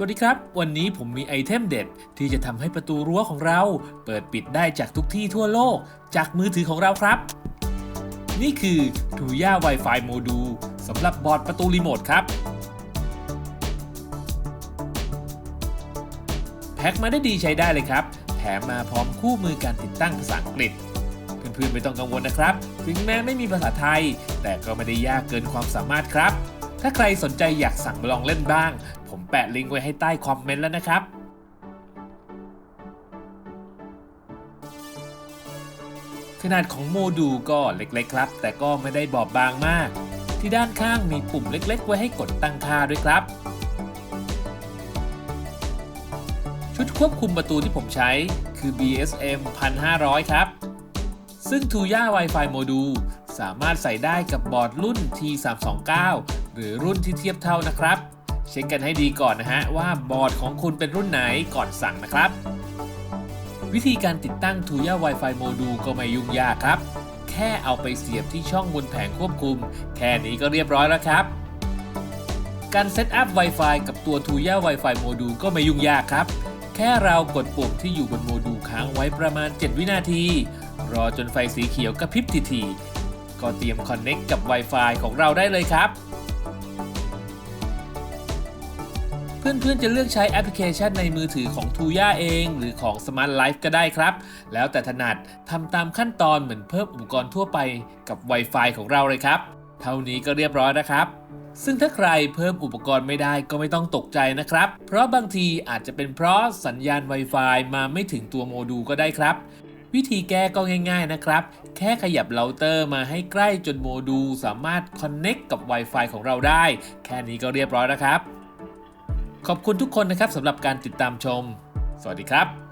สวัสดีครับ วันนี้ผมมีไอเทมเด็ด ที่จะทำให้ประตูรั้วของเรา เปิดปิดได้จากทุกที่ทั่วโลก จากมือถือของเราครับ นี่คือ t ูย่า Wi-Fi โมดูลสำหรับบอร์ดประตูรีโมทครับ แพ็คมาได้ดีใช้ได้เลยครับ แถมมาพร้อมคู่มือการติดตั้งภาษาอังกฤษเพื่อนๆไม่ต้องกังวลนะครับ ถึงแม้ไม่มีภาษาไทย แต่ก็ไม่ได้ยากเกินความสามารถครับ ถ้าใครสนใจอยากสั่งลองเล่นบ้าง ผมแปะลิงก์ไว้ให้ใต้คอมเมนต์แล้วนะครับขนาดของโมดูลก็เล็กๆครับ แต่ก็ไม่ได้บอบบางมาก ที่ด้านข้างมีปุ่มเล็กๆ ไว้ให้กดตั้งค่าด้วยครับ ชุดควบคุมประตูที่ผมใช้คือ BSM 1500 ครับ ซึ่ง Tuya Wi-Fi Module สามารถใส่ได้กับบอร์ดรุ่น T329 หรือรุ่นที่เทียบเท่านะครับ เช็คกันให้ดีก่อนนะฮะว่าบอร์ดของคุณเป็นรุ่นไหนก่อนสั่งนะครับ วิธีการติดตั้ง Tuya Wi-Fi Module ก็ไม่ยุ่งยากครับ แค่เอาไปเสียบที่ช่องบนแผงควบคุม แค่นี้ก็เรียบร้อยแล้วครับ การเซตอัพ Wi-Fi กับตัว Tuya Wi-Fi Module ก็ไม่ยุ่งยากครับแค่เรากดปุ่มที่อยู่บนโมดูลค้างไว้ประมาณ 7 วินาที รอจนไฟสีเขียวกระพริบทีๆ ก็เตรียมคอนเน็กกับ Wi-Fi ของเราได้เลยครับ เพื่อนๆจะเลือกใช้แอปพลิเคชันในมือถือของ Tuya เอง หรือของ Smart Life ก็ได้ครับ แล้วแต่ถนัดทำตามขั้นตอนเหมือนเพิ่มอุปกรณ์ทั่วไปกับ Wi-Fi ของเราเลยครับ เท่านี้ก็เรียบร้อยนะครับซึ่งถ้าใครเพิ่มอุปกรณ์ไม่ได้ก็ไม่ต้องตกใจนะครับ เพราะบางทีอาจจะเป็นเพราะสัญญาณ Wi-Fi มาไม่ถึงตัวโมดูลก็ได้ครับ วิธีแก้ก็ง่าย ๆนะครับ แค่ขยับเราเตอร์มาให้ใกล้จนโมดูลสามารถคอนเน็กกับ Wi-Fi ของเราได้ แค่นี้ก็เรียบร้อยแล้วครับ ขอบคุณทุกคนนะครับสำหรับการติดตามชม สวัสดีครับ